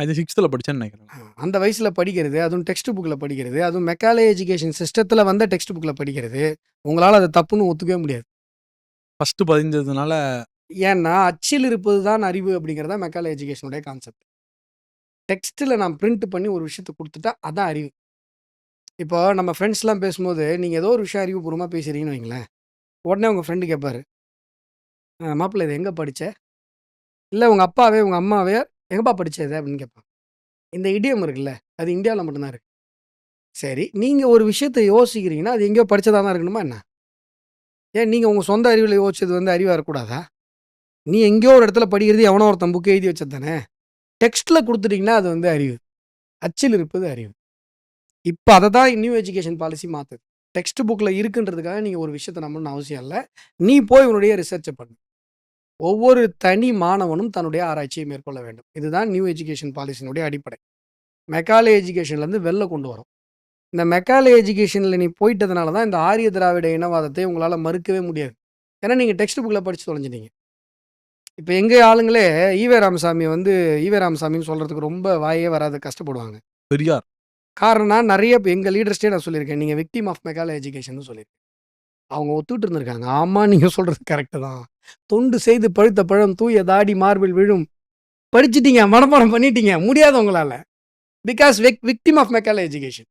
அது 6த்ல படிச்சேன்னு நெனைக்கிறேன். அந்த வயசுல படிக்கிறது, அதுவும் டெக்ஸ்ட் புக்ல படிக்கிறது, அதுவும் மெக்காலே எஜுகேஷன் சிஸ்டத்துல வந்த டெக்ஸ்ட் புக்ல படிக்கிறது, உங்களால அத தப்புன்னு ஒத்துக்கவே முடியாது. ஃபர்ஸ்ட் பதிஞ்சதுனால ஏன்னா, அச்சில் இருப்பது தான் அறிவு அப்படிங்கிறது மெக்காலே எஜுகேஷனுடைய கான்செப்ட். டெக்ஸ்ட்ல நான் பிரிண்ட் பண்ணி ஒரு விஷயத்த குடுத்துட்டா, அதான் அறிவு. இப்போ நம்ம ஃப்ரெண்ட்ஸ்லாம் பேசும்போது, நீங்க ஏதோ ஒரு விஷயம் அறிவுபூர்வமா பேசுறீங்கன்னு வைங்களேன். உடனே உங்க ஃப்ரெண்ட் கேட்பாரு. "அ மாப்பிள இத எங்க படிச்ச?" இல்ல உங்க அப்பாவே, உங்க அம்மாவே, "எங்கப்பா படித்தது அப்படின்னு கேட்பான் இந்த இடியம் இருக்குல்ல, அது இந்தியாவில் மட்டும்தான் இருக்குது இருக்கு. சரி, நீங்கள் ஒரு விஷயத்தை யோசிக்கிறீங்கன்னா, அது எங்கேயோ படித்ததாக தான் இருக்கணுமா என்ன? ஏன் நீங்கள் உங்கள் சொந்த அறிவில் யோசிச்சது வந்து அறிவாக இருக்கக்கூடாதா? நீ எங்கேயோ ஒரு இடத்துல படிக்கிறது எவனோ ஒருத்தன் புக்கு எழுதி வச்சது தானே. டெக்ஸ்ட்டில் கொடுத்துட்டிங்கன்னா அது வந்து அறிவு. அச்சில் இருப்பது அறிவு. இப்போ அதை தான் நியூ எஜுகேஷன் பாலிசி மாற்றுது டெக்ஸ்ட் புக்கில் இருக்குன்றதுக்காக நீங்கள் ஒரு விஷயத்தை நம்பணும்னு அவசியம் இல்லை நீ போய் உன்னுடைய ரிசர்ச்சை பண்ணு. ஒவ்வொரு தனி மாணவனும் தன்னுடைய ஆராய்ச்சியை மேற்கொள்ள வேண்டும். இதுதான் நியூ எஜுகேஷன் பாலிசியினுடைய அடிப்படை. மெக்காலே எஜுகேஷன்லேருந்து வெளில கொண்டு வரோம். இந்த மெக்காலே எஜுகேஷன்ல நீ போயிட்டதுனால தான் இந்த ஆரிய திராவிட இனவாதத்தை உங்களால மறுக்கவே முடியாது. ஏன்னா, நீங்க டெக்ஸ்ட் புக்ல படிச்சு தொலைஞ்சுட்டீங்க. இப்ப எங்க ஆளுங்களே ஈவே ராமசாமிய வந்து ஈவே ராமசாமின்னு சொல்றதுக்கு ரொம்ப வாயே வராது கஷ்டப்படுவாங்க. பெரியார். காரணம் நெறைய இப்ப எங்க லீடர்ஸ்ட்டயே நான் சொல்லியிருக்கேன். நீங்க விக்டிம் ஆஃப் மெக்காலே எஜுகேஷன்னு சொல்லியிருக்கேன். அவங்க ஒத்துக்கிட்டு இருந்திருக்காங்க. ஆமா நீங்க சொல்றது கரெக்ட் தான். தொண்டு செய்து பழுத்த பழம் தூய தாடி மார்பில் விழும். படிச்சுட்டீங்க, மனப்பாடம் பண்ணிட்டீங்க. முடியாது உங்களால் because vic victim of Macaulay education.